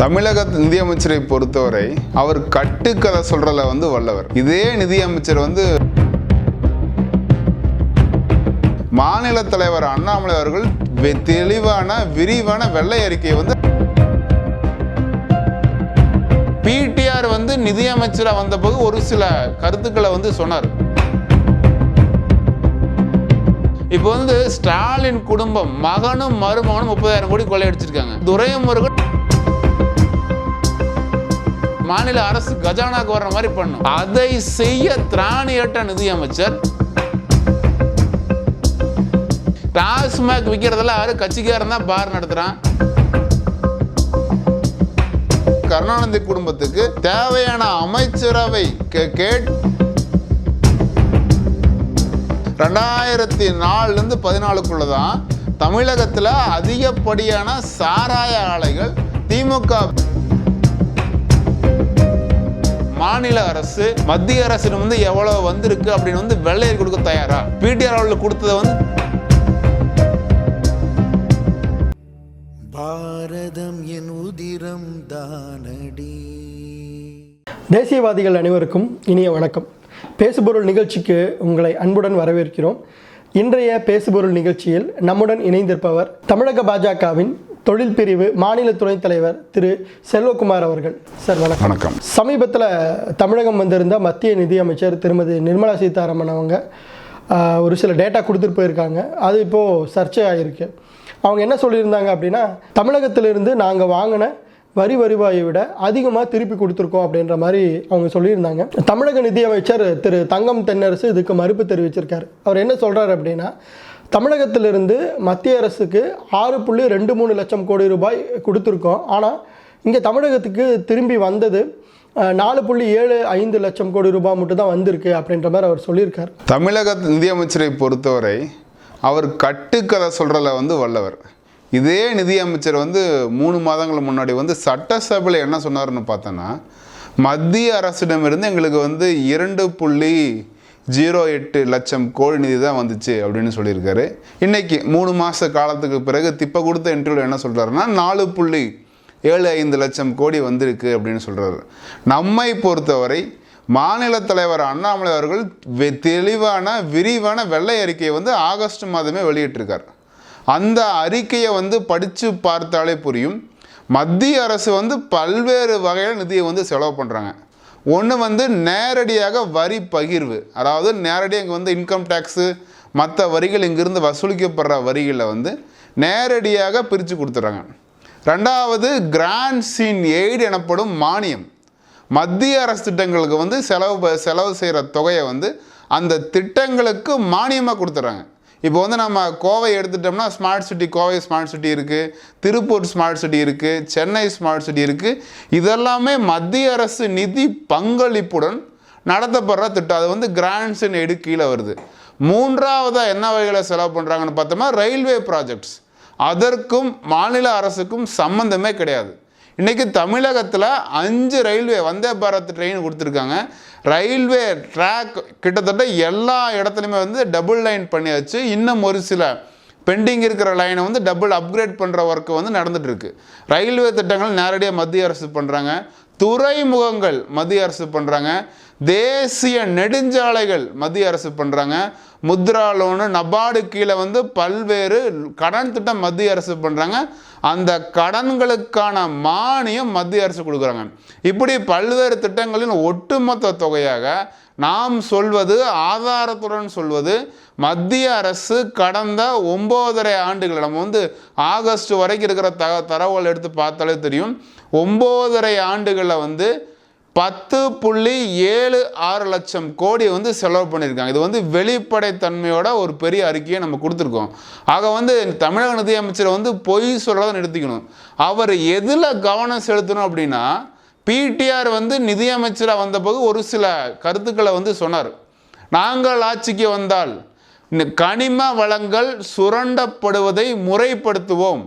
தமிழக நிதியமைச்சரை பொறுத்தவரை அவர் கட்டுக்கதை சொல்றதுல வந்து வல்லவர். இதே நிதியமைச்சர் வந்து மாநில தலைவர் அண்ணாமலை அவர்கள் தெளிவான விரிவான வெள்ளை அறிக்கையை வந்து பிடிஆர் வந்து நிதியமைச்சராக வந்தபோது ஒரு சில கருத்துக்களை வந்து சொன்னார். இப்போ வந்து ஸ்டாலின் குடும்பம் மகனும் மருமகனும் முப்பதாயிரம் கோடி கொள்ளையடிச்சிருக்காங்க. துரையமுருகன் மாநில அரசு கஜானாக்கு வர்ற மாதிரி பண்ணும். அதை செய்ய திராணியற்ற நிதியமைச்சர் டாஸ்மாக் விற்கிறதெல்லாம் யாரும் கட்சிக்காரன் தான் பார் நடத்துறான். கருணாநிதி குடும்பத்துக்கு தேவையான அமைச்சரவை கேட் ரெண்டாயிரத்தி நாலுலேருந்து பதினாலுக்குள்ள தான் தமிழகத்தில் அதிகப்படியான சாராய ஆலைகள் திமுக மாநில அரசு மத்திய அரசு வந்து எவ்வளவு வந்திருக்கு அப்படின்னு வந்து வெள்ளையர் கொடுக்க தயாரா? பிடிஆர் அவர்களுக்கு கொடுத்ததை வந்து பாரதம் என் உதிரம் தானடி. தேசியவாதிகள் அனைவருக்கும் இனிய வணக்கம். பேசுபொருள் நிகழ்ச்சிக்கு உங்களை அன்புடன் வரவேற்கிறோம். இன்றைய பேசுபொருள் நிகழ்ச்சியில் நம்முடன் இணைந்திருப்பவர் தமிழக பாஜகவின் தொழில் பிரிவு மாநில துணைத் தலைவர் திரு செல்வகுமார் அவர்கள். சார் வணக்கம். வணக்கம். சமீபத்தில் தமிழகம் வந்திருந்த மத்திய நிதியமைச்சர் திருமதி நிர்மலா சீதாராமன் அவங்க ஒரு சில டேட்டா கொடுத்துட்டு போயிருக்காங்க. அது இப்போது சர்ச்சை ஆகிருக்கு அவங்க என்ன சொல்லியிருந்தாங்க அப்படின்னா தமிழகத்திலிருந்து நாங்கள் வாங்கின வரி வருவாயை விட அதிகமாக திருப்பி கொடுத்துருக்கோம் அப்படின்ற மாதிரி அவங்க சொல்லியிருந்தாங்க. தமிழக நிதியமைச்சர் திரு தங்கம் தென்னரசு இதுக்கு மறுப்பு தெரிவிச்சிருக்காரு. அவர் என்ன சொல்கிறார் அப்படின்னா தமிழகத்திலிருந்து மத்திய அரசுக்கு ஆறு புள்ளி ரெண்டு மூணு லட்சம் கோடி ரூபாய் கொடுத்துருக்கோம். ஆனால் இங்கே தமிழகத்துக்கு திரும்பி வந்தது நாலு புள்ளி ஏழு ஐந்து லட்சம் கோடி ரூபாய் மட்டும் தான் வந்திருக்கு அப்படின்ற மாதிரி அவர் சொல்லியிருக்கார். தமிழக நிதியமைச்சரை பொறுத்தவரை அவர் கட்டுக்கதை சொல்கிறல வந்து வல்லவர். இதே நிதியமைச்சர் வந்து மூணு மாதங்கள் முன்னாடி வந்து சட்டசபையில் என்ன சொன்னார்னு பார்த்தோன்னா மத்திய அரசிடமிருந்து எங்களுக்கு வந்து இரண்டு புள்ளி ஜீரோ எட்டு லட்சம் கோடி நிதி தான் வந்துச்சு அப்படின்னு சொல்லியிருக்காரு. இன்றைக்கி மூணு மாத காலத்துக்கு பிறகு திப்ப கொடுத்த இன்டர்வியூ என்ன சொல்கிறாருன்னா நாலு புள்ளி ஏழு ஐந்து லட்சம் கோடி வந்திருக்கு அப்படின்னு சொல்கிறாரு நம்மை பொறுத்தவரை மாநில தலைவர் அண்ணாமலை அவர்கள் வெ- தெளிவான விரிவான வெள்ளை அறிக்கையை வந்து ஆகஸ்ட் மாதமே வெளியிட்டிருக்கார். அந்த அறிக்கையை வந்து படித்து பார்த்தாலே புரியும். மத்திய அரசு வந்து பல்வேறு வகையில் நிதியை வந்து செலவு பண்ணுறாங்க ஒன்று வந்து நேரடியாக வரி பகிர்வு. அதாவது நேரடியாக இங்கே வந்து இன்கம் டேக்ஸு மற்ற வரிகள் இங்கிருந்து வசூலிக்கப்படுற வரிகளை வந்து நேரடியாக பிரித்து கொடுத்துட்றாங்க ரெண்டாவது கிராண்ட்ஸின் எய்டு எனப்படும் மானியம். மத்திய அரசு திட்டங்களுக்கு வந்து செலவு ப- செலவு செய்கிற தொகையை வந்து அந்த திட்டங்களுக்கு மானியமாக கொடுத்துட்றாங்க இப்போ வந்து நம்ம கோவை எடுத்துட்டோம்னா smart city Kovai smart city இருக்குது திருப்பூர் ஸ்மார்ட் சிட்டி இருக்குது சென்னை ஸ்மார்ட் சிட்டி இருக்குது இதெல்லாமே மத்திய அரசு நிதி பங்களிப்புடன் நடத்தப்படுற திட்டம். அது வந்து கிராண்ட்ஸ் எடு கீழே வருது. மூன்றாவதாக என்ன வகையில் செலவு பண்ணுறாங்கன்னு பார்த்தோம்னா ரயில்வே ப்ராஜெக்ட்ஸ் அதற்கும் மாநில அரசுக்கும் சம்மந்தமே கிடையாது. இன்றைக்கி தமிழகத்தில் அஞ்சு ரயில்வே வந்தே பாரத் ட்ரெயின் கொடுத்துருக்காங்க. ரயில்வே ட்ராக் கிட்டத்தட்ட எல்லா இடத்துலையுமே வந்து டபுள் லைன் பண்ணியாச்சு. இன்னும் ஒரு சில பெண்டிங் இருக்கிற லைனை வந்து டபுள் அப்கிரேட் பண்ணுற ஒர்க்கு வந்து நடந்துகிட்ருக்கு ரயில்வே திட்டங்கள் நேரடியாக மத்திய அரசு பண்ணுறாங்க துறைமுகங்கள் மத்திய அரசு பண்ணுறாங்க தேசிய நெடுஞ்சாலைகள் மத்திய அரசு பண்ணுறாங்க முத்ரா லோனு நபார்டு கீழே வந்து பல்வேறு கடன் திட்டம் மத்திய அரசு பண்ணுறாங்க அந்த கடன்களுக்கான மானியம் மத்திய அரசு கொடுக்குறாங்க. இப்படி பல்வேறு திட்டங்களின் ஒட்டுமொத்த தொகையாக நாம் சொல்வது ஆதாரத்துடன் சொல்வது மத்திய அரசு கடந்த ஒம்போதரை ஆண்டுகள் நம்ம வந்து ஆகஸ்ட் வரைக்கும் இருக்கிற த தரவுகள் எடுத்து பார்த்தாலே தெரியும். ஒம்போதரை ஆண்டுகளில் வந்து பத்து புள்ளி ஏழு ஆறு லட்சம் கோடி வந்து செலவு பண்ணியிருக்காங்க. இது வந்து வெளிப்படைத்தன்மையோட ஒரு பெரிய அறிக்கையை நம்ம கொடுத்துருக்கோம். ஆக வந்து தமிழக நிதியமைச்சர் வந்து பொய் சொல்கிறத நிறுத்திக்கணும். அவர் எதில் கவனம் செலுத்தணும் அப்படின்னா பிடிஆர் வந்து நிதியமைச்சராக வந்தபோது ஒரு சில கருத்துக்களை வந்து சொன்னார். நாங்கள் ஆட்சிக்கு வந்தால் இந்த கனிம வளங்கள் சுரண்டப்படுவதை முறைப்படுத்துவோம்.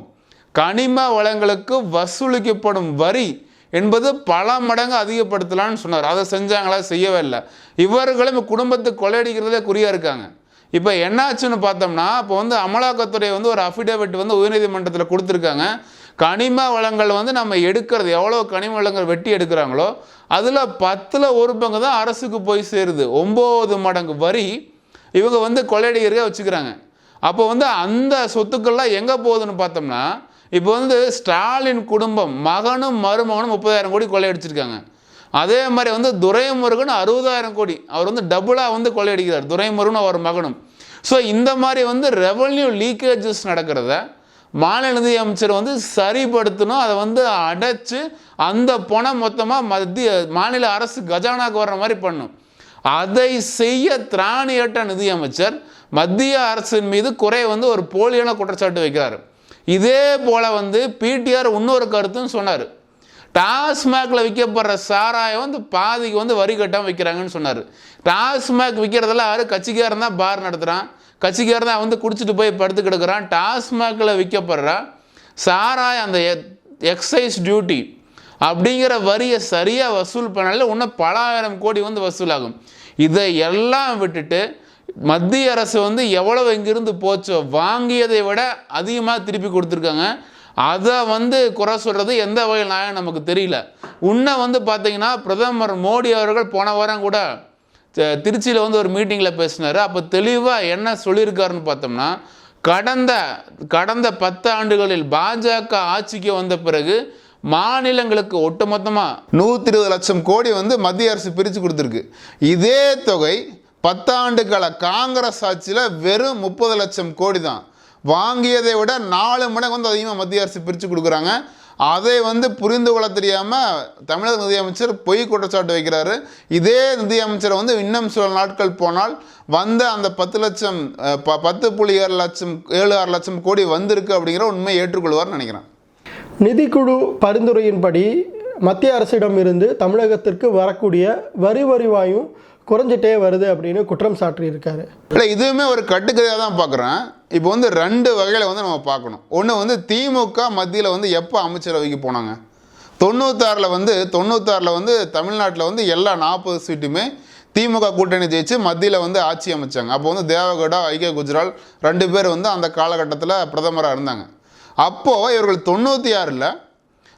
கனிம வளங்களுக்கு வசூலிக்கப்படும் வரி என்பது பல மடங்கு அதிகப்படுத்தலாம்னு சொன்னார். அதை செஞ்சாங்களா? செய்யவே இல்லை. இவர்களும் குடும்பத்தை கொள்ளையடிக்கிறதே குறியாக இருக்காங்க. இப்போ என்னாச்சுன்னு பார்த்தோம்னா இப்போ வந்து அமலாக்கத்துறை வந்து ஒரு அஃபிடேவிட் வந்து உயர்நீதிமன்றத்தில் கொடுத்துருக்காங்க. கனிம வளங்கள் வந்து நம்ம எடுக்கிறது எவ்வளோ கனிம வளங்கள் வெட்டி எடுக்கிறாங்களோ அதில் பத்தில் ஒரு பங்கு தான் அரசுக்கு போய் சேருது. ஒம்பது மடங்கு வரி இவங்க வந்து கொள்ளையடிக்கிறதே வச்சுக்கிறாங்க. அப்போ வந்து அந்த சொத்துக்கள்லாம் எங்கே போகுதுன்னு பார்த்தோம்னா இப்போ வந்து ஸ்டாலின் குடும்பம் மகனும் மருமகனும் முப்பதாயிரம் கோடி கொள்ளையடிச்சிருக்காங்க. அதே மாதிரி வந்து துரைமுருகன் அறுபதாயிரம் கோடி. அவர் வந்து டபுளாக வந்து கொள்ளையடிக்கிறார். துரைமுருகன் அவர் மகனும். ஸோ இந்த மாதிரி வந்து ரெவன்யூ லீக்கேஜஸ் நடக்கிறத மாநில நிதியமைச்சர் வந்து சரிப்படுத்தணும். அதை வந்து அடைச்சு அந்த பணம் மொத்தமாக மத்திய மாநில அரசு கஜானாக்கு வர்ற மாதிரி பண்ணும். அதை செய்ய திராணியற்ற நிதியமைச்சர் மத்திய அரசின் மீது குறை வந்து ஒரு போலியான குற்றச்சாட்டு வைக்கிறார். இதே போல் வந்து பிடிஆர் இன்னொரு கருத்துன்னு சொன்னார். டாஸ்மாகில் விற்கப்படுற சாராயம் வந்து பாதிக்கு வந்து வரி கட்டாமல் விற்கிறாங்கன்னு சொன்னார். டாஸ்மாக் விற்கிறதெல்லாம் யார்? கட்சிக்காரன் தான் பார் நடத்துகிறான் கட்சிக்காரன் தான் வந்து குடிச்சிட்டு போய் படுத்து கிடக்கிறான். டாஸ்மாகில் விற்கப்படுற சாராயம் அந்த எக்ஸைஸ் டியூட்டி அப்படிங்கிற வரியை சரியாக வசூல் பண்ணல. இன்னும் பல ஆயிரம் கோடி வந்து வசூலாகும். இதை எல்லாம் விட்டுட்டு மத்திய அரசு வந்து எவ்வளவு இங்கிருந்து போச்சோ வாங்கியதை விட அதிகமாக திருப்பி கொடுத்துருக்காங்க. அதை வந்து குறை சொல்கிறது எந்த வகையில் நியாயம் நமக்கு தெரியல. உன்னை வந்து பார்த்தீங்கன்னா பிரதமர் மோடி அவர்கள் போன வாரம் கூட திருச்சியில் வந்து ஒரு மீட்டிங்கில் பேசினார். அப்போ தெளிவாக என்ன சொல்லியிருக்காருன்னு பார்த்தோம்னா கடந்த கடந்த பத்து ஆண்டுகளில் பாஜக ஆட்சிக்கு வந்த பிறகு மாநிலங்களுக்கு ஒட்டுமொத்தமாக நூற்றி இருபது லட்சம் கோடி வந்து மத்திய அரசு பிரித்து கொடுத்துருக்கு. இதே தொகை பத்தாண்டு கால காங்கிரஸ் ஆட்சியில் வெறும் முப்பது லட்சம் கோடி தான் வாங்கியதை விட நாலு மடங்கு வந்து அதிகமாக மத்திய அரசு பிரித்து கொடுக்குறாங்க. அதை வந்து புரிந்து கொள்ள தெரியாமல் தமிழக நிதியமைச்சர் பொய் குற்றச்சாட்டு வைக்கிறாரு. இதே நிதியமைச்சரை வந்து இன்னும் சில நாட்கள் போனால் வந்த அந்த பத்து லட்சம் ப- பத்து புள்ளி ஏழு லட்சம் ஏழு ஆறு லட்சம் கோடி வந்திருக்கு அப்படிங்கிற உண்மையை ஏற்றுக்கொள்வார்னு நினைக்கிறேன். நிதிக்குழு பரிந்துரையின்படி மத்திய அரசிடம் இருந்து தமிழகத்திற்கு வரக்கூடிய வரி வருவாயும் குறைஞ்சிட்டே வருது அப்படின்னு குற்றம் சாட்டியிருக்காரு. இல்லை இதுவுமே ஒரு கட்டுக்கதையாக தான் பார்க்குறேன் இப்போ வந்து ரெண்டு வகையில் வந்து நம்ம பார்க்கணும் ஒன்று வந்து திமுக மத்தியில் வந்து எப்போ அமைச்சரவைக்கு போனாங்க? தொண்ணூத்தாறில் வந்து தொண்ணூத்தாறில் வந்து தமிழ்நாட்டில் வந்து எல்லா நாற்பது சீட்டுமே திமுக கூட்டணி ஜெயிச்சு மத்தியில் வந்து ஆட்சி அமைச்சாங்க. அப்போ வந்து தேவகடா ஐக்கிய குஜரால் ரெண்டு பேர் வந்து அந்த காலகட்டத்தில் பிரதமராக இருந்தாங்க. அப்போது இவர்கள் தொண்ணூற்றி ஆறில்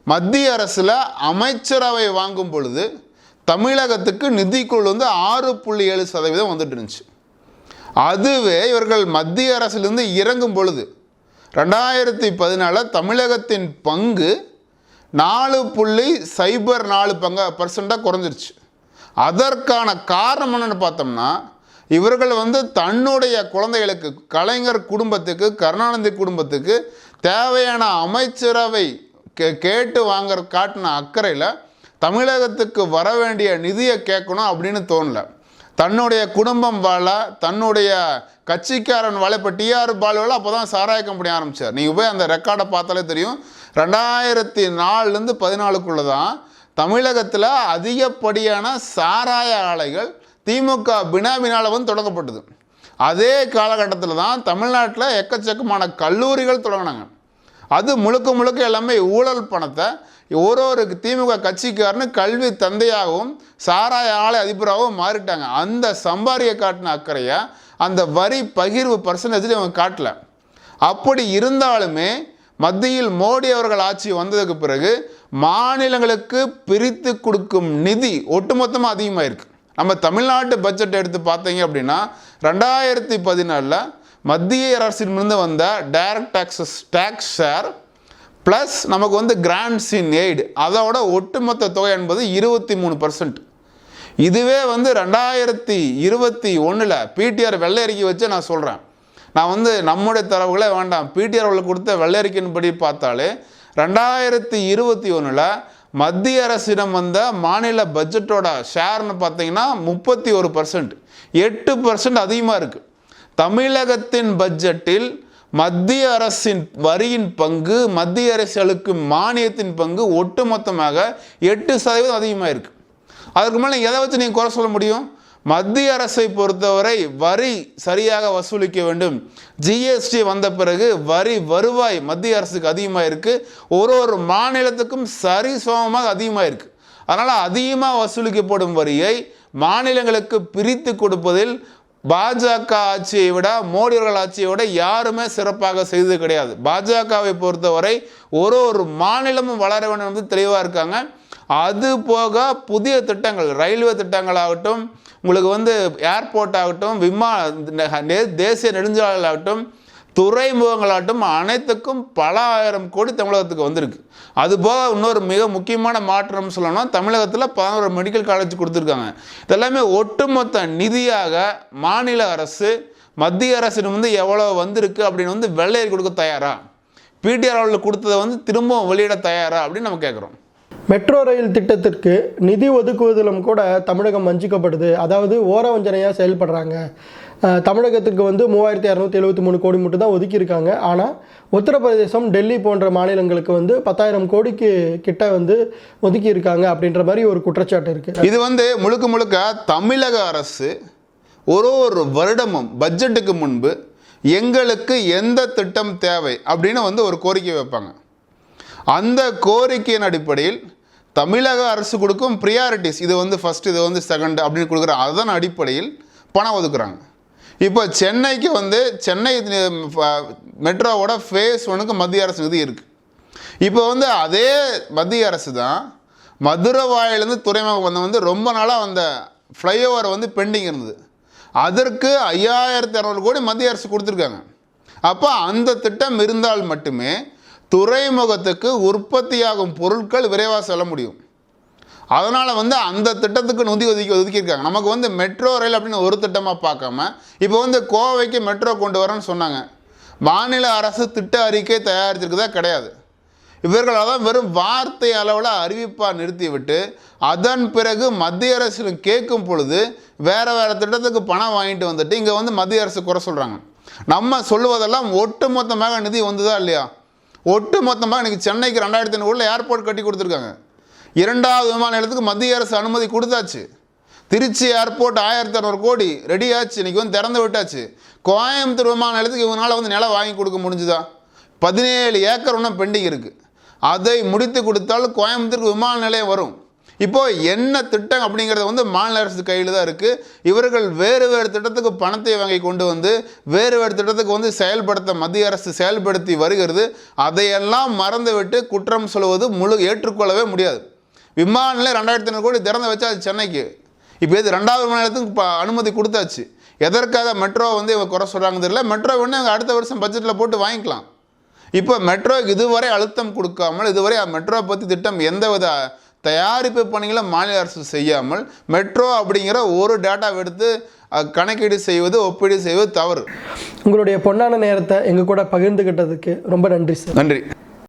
மத்திய அரசில் அமைச்சரவை வாங்கும் பொழுது தமிழகத்துக்கு நிதிக்குழு வந்து ஆறு புள்ளி ஏழு சதவீதம் வந்துட்டு இருந்துச்சு. அதுவே இவர்கள் மத்திய அரசிலிருந்து இறங்கும் பொழுது ரெண்டாயிரத்தி பதினாலில் தமிழகத்தின் பங்கு நாலு புள்ளி சைபர் நாலு பங்க பர்சண்ட்டாக குறைஞ்சிருச்சு. அதற்கான காரணம் என்னென்னு பார்த்தோம்னா இவர்கள் வந்து தன்னுடைய குழந்தைகளுக்கு கலைஞர் குடும்பத்துக்கு கருணாநிதி குடும்பத்துக்கு தேவையான அமைச்சரவை கே கேட்டு வாங்குற காட்டின அக்கறையில் தமிழகத்துக்கு வர வேண்டிய நிதியை கேட்கணும் அப்படின்னு தோணல. தன்னுடைய குடும்பம் வாழ தன்னுடைய கட்சிக்காரன் வாழ இப்போ டிஆர் பாலுவில் அப்போ தான் சாராய கம்பெனி ஆரம்பித்தார் நீங்கள் போய் அந்த ரெக்கார்டை பார்த்தாலே தெரியும். ரெண்டாயிரத்தி நாலுலேருந்து பதினாலுக்குள்ளே தான் தமிழகத்தில் அதிகப்படியான சாராய ஆலைகள் திமுக பினாமினால் வந்து தொடங்கப்பட்டது. அதே காலகட்டத்தில் தான் தமிழ்நாட்டில் எக்கச்சக்கமான கல்லூரிகள் தொடங்கினாங்க. அது முழுக்க முழுக்க எல்லாமே ஊழல் பணத்தை ஒரு ஒரு திமுக கட்சிக்காரனு கல்வி தந்தையாகவும் சாராய ஆலை அதிபராகவும் மாறிட்டாங்க. அந்த சம்பாரிய காட்டின அக்கறையை அந்த வரி பகிர்வு பர்சன்டேஜில் இவங்க காட்டல. அப்படி இருந்தாலுமே மத்தியில் மோடி அவர்கள் ஆட்சி வந்ததுக்கு பிறகு மாநிலங்களுக்கு பிரித்து கொடுக்கும் நிதி ஒட்டுமொத்தமாக அதிகமாயிருக்கு. நம்ம தமிழ்நாட்டு பட்ஜெட் எடுத்து பார்த்தீங்க அப்படின்னா ரெண்டாயிரத்தி பதினாலில் மத்திய அரசிடமிருந்து வந்த direct taxes tax share plus நமக்கு வந்து கிராண்ட்ஸ் இன் எய்டு அதோட ஒட்டுமொத்த தொகை என்பது இருபத்தி மூணு பர்சன்ட் இதுவே வந்து ரெண்டாயிரத்தி இருபத்தி ஒன்றில் பிடிஆர் வெள்ளையறிக்கை வச்சு நான் சொல்கிறேன் நான் வந்து நம்முடைய தரவுகளே வேண்டாம். பிடிஆர் அவர்களுக்கு கொடுத்த வெள்ளையறிக்கையின்படி பார்த்தாலே ரெண்டாயிரத்தி இருபத்தி ஒன்றில் மத்திய அரசிடம் வந்த மாநில பட்ஜெட்டோட ஷேர்னு பார்த்தீங்கன்னா முப்பத்தி ஒரு பர்சன்ட் எட்டு பர்சன்ட் அதிகமாக இருக்குது தமிழகத்தின் பட்ஜெட்டில் மத்திய அரசின் வரியின் பங்கு மத்திய அரசுகளுக்கு மானியத்தின் பங்கு ஒட்டுமொத்தமாக எட்டு சதவீதம் அதிகமாக இருக்குது அதற்கு மேலே எதை வச்சு நீங்கள் குறை சொல்ல முடியும்? மத்திய அரசை பொறுத்தவரை வரி சரியாக வசூலிக்க வேண்டும். ஜிஎஸ்டி வந்த பிறகு வரி வருவாய் மத்திய அரசுக்கு அதிகமாக இருக்குது ஒரு ஒரு மாநிலத்துக்கும் சரி சமமாக அதிகமாக இருக்குது அதனால் அதிகமாக வசூலிக்கப்படும் வரியை மாநிலங்களுக்கு பிரித்து கொடுப்பதில் பாஜக ஆட்சியை விட மோடியர்கள் ஆட்சியை விட யாருமே சிறப்பாக செய்தது கிடையாது. பாஜகவை பொறுத்தவரை ஒரு ஒரு மாநிலமும் வளர வேண்டும் என்று தெளிவாக இருக்காங்க. அது போக புதிய திட்டங்கள் ரயில்வே திட்டங்களாகட்டும் உங்களுக்கு வந்து ஏர்போர்ட் ஆகட்டும் விமான தேசிய தேசிய நெடுஞ்சாலைகளாகட்டும் துறைமுகங்களாட்டும் அனைத்துக்கும் பல ஆயிரம் கோடி தமிழகத்துக்கு வந்திருக்கு. அது போக இன்னொரு மிக முக்கியமான மாற்றம் சொல்லணும்னா தமிழகத்தில் பதினோரு மெடிக்கல் காலேஜ் கொடுத்துருக்காங்க. இதெல்லாமே ஒட்டுமொத்த நிதியாக மாநில அரசு மத்திய அரசிடம் வந்து எவ்வளோ வந்திருக்கு அப்படின்னு வந்து வெள்ளையர் கொடுக்க தயாரா? பிடிஆர் அவர்களுக்கு கொடுத்ததை வந்து திரும்பவும் வெளியிட தயாரா அப்படின்னு நம்ம கேட்குறோம் மெட்ரோ ரயில் திட்டத்திற்கு நிதி ஒதுக்குவதிலும் கூட தமிழகம் வஞ்சிக்கப்படுது. அதாவது ஓர வஞ்சனையாக செயல்படுறாங்க. தமிழகத்துக்கு வந்து மூவாயிரத்தி இரநூத்தி எழுபத்தி மூணு கோடி மட்டும் தான் ஒதுக்கியிருக்காங்க. ஆனால் உத்தரப்பிரதேசம் டெல்லி போன்ற மாநிலங்களுக்கு வந்து பத்தாயிரம் கோடிக்கு கிட்ட வந்து ஒதுக்கியிருக்காங்க அப்படின்ற மாதிரி ஒரு குற்றச்சாட்டு இருக்குது இது வந்து முழுக்க முழுக்க தமிழக அரசு ஒரு ஒரு வருடமும் பட்ஜெட்டுக்கு முன்பு எங்களுக்கு எந்த திட்டம் தேவை அப்படின்னு வந்து ஒரு கோரிக்கை வைப்பாங்க. அந்த கோரிக்கையின் அடிப்படையில் தமிழக அரசு கொடுக்கும் ப்ரியாரிட்டிஸ் இது வந்து ஃபஸ்ட் இது வந்து செகண்ட் அப்படின்னு கொடுக்குற அதன் அடிப்படையில் பணம் ஒதுக்குறாங்க. இப்போ சென்னைக்கு வந்து சென்னை மெட்ரோவோட ஃபேஸ் ஒனுக்கு மத்திய அரசு நிதி இருக்குது இப்போ வந்து அதே மத்திய அரசு தான் மதுரை வாயிலேருந்து துறைமுகம் வந்த வந்து ரொம்ப நாளாக அந்த ஃப்ளைஓவர் வந்து பெண்டிங் இருந்தது. அதற்கு ஐயாயிரத்தி இரநூறு கோடி மத்திய அரசு கொடுத்துருக்காங்க. அப்போ அந்த திட்டம் இருந்தால் மட்டுமே துறைமுகத்துக்கு உற்பத்தியாகும் பொருட்கள் விரைவாக செல்ல முடியும். அதனால் வந்து அந்த திட்டத்துக்கு நிதி ஒதுக்கி ஒதுக்கியிருக்காங்க. நமக்கு வந்து மெட்ரோ ரயில் அப்படின்னு ஒரு திட்டமாக பார்க்காம இப்போ வந்து கோவைக்கு மெட்ரோ கொண்டு வரேன்னு சொன்னாங்க. மாநில அரசு திட்ட அறிக்கை தயாரிச்சிருக்குதா கிடையாது. இவர்களால் தான் வெறும் வார்த்தை அளவில் அறிவிப்பாக நிறுத்திவிட்டு அதன் பிறகு மத்திய அரசு கேட்கும் பொழுது வேறு வேறு திட்டத்துக்கு பணம் வாங்கிட்டு வந்துட்டு இங்கே வந்து மத்திய அரசு குறை சொல்கிறாங்க நம்ம சொல்லுவதெல்லாம் ஒட்டுமொத்தமாக நிதி வந்துதா இல்லையா? ஒட்டு மொத்தமாக இன்னைக்கு சென்னைக்கு ரெண்டாயிரத்தி ஐநூறுல ஏர்போர்ட் கட்டி கொடுத்துருக்காங்க. இரண்டாவது விமான நிலையத்துக்கு மத்திய அரசு அனுமதி கொடுத்தாச்சு. திருச்சி ஏர்போர்ட் ஆயிரத்தி இரநூறு கோடி ரெடி ஆச்சு. இன்றைக்கி வந்து திறந்து விட்டாச்சு. கோயம்புத்தூர் விமான நிலையத்துக்கு இவனால் வந்து நிலம் வாங்கி கொடுக்க முடிஞ்சுதா? பதினேழு ஏக்கர் ஒன்றும் பெண்டிங் இருக்குது அதை முடித்து கொடுத்தால் கோயம்புத்தூருக்கு விமான நிலையம் வரும். இப்போ என்ன திட்டம் அப்படிங்கிறது வந்து மாநில அரசு கையில் தான் இருக்குது இவர்கள் வேறு வேறு திட்டத்துக்கு பணத்தை வாங்கி கொண்டு வந்து வேறு வேறு திட்டத்துக்கு வந்து செயல்படுத்த மத்திய அரசு செயல்படுத்தி வருகிறது. அதையெல்லாம் மறந்துவிட்டு குற்றம் சொல்வது முழு ஏற்றுக்கொள்ளவே முடியாது. விமான நிலையம் ரெண்டாயிரத்தி ஐநூறு கோடி திறந்து வச்சாச்சு சென்னைக்கு. இப்போ இது ரெண்டாவது விமான நிலையத்துக்கு அனுமதி கொடுத்தாச்சு. எதற்காக மெட்ரோ வந்து இவங்க குறை சொல்கிறாங்க தெரியல. மெட்ரோ வேணும் இவங்க அடுத்த வருஷம் பட்ஜெட்டில் போட்டு வாங்கிக்கலாம். இப்போ மெட்ரோக்கு இதுவரை அழுத்தம் கொடுக்காமல் இதுவரை மெட்ரோ பற்றி திட்டம் எந்தவித தயாரிப்பு பணிகளும் மாநில அரசு செய்யாமல் மெட்ரோ அப்படிங்கிற ஒரு டேட்டாவை எடுத்து கணக்கீடு செய்வது ஒப்பீடு செய்வது தவறு. உங்களுடைய பொன்னான நேரத்தை எங்கள் கூட பகிர்ந்துக்கிட்டதுக்கு ரொம்ப நன்றி சார். நன்றி.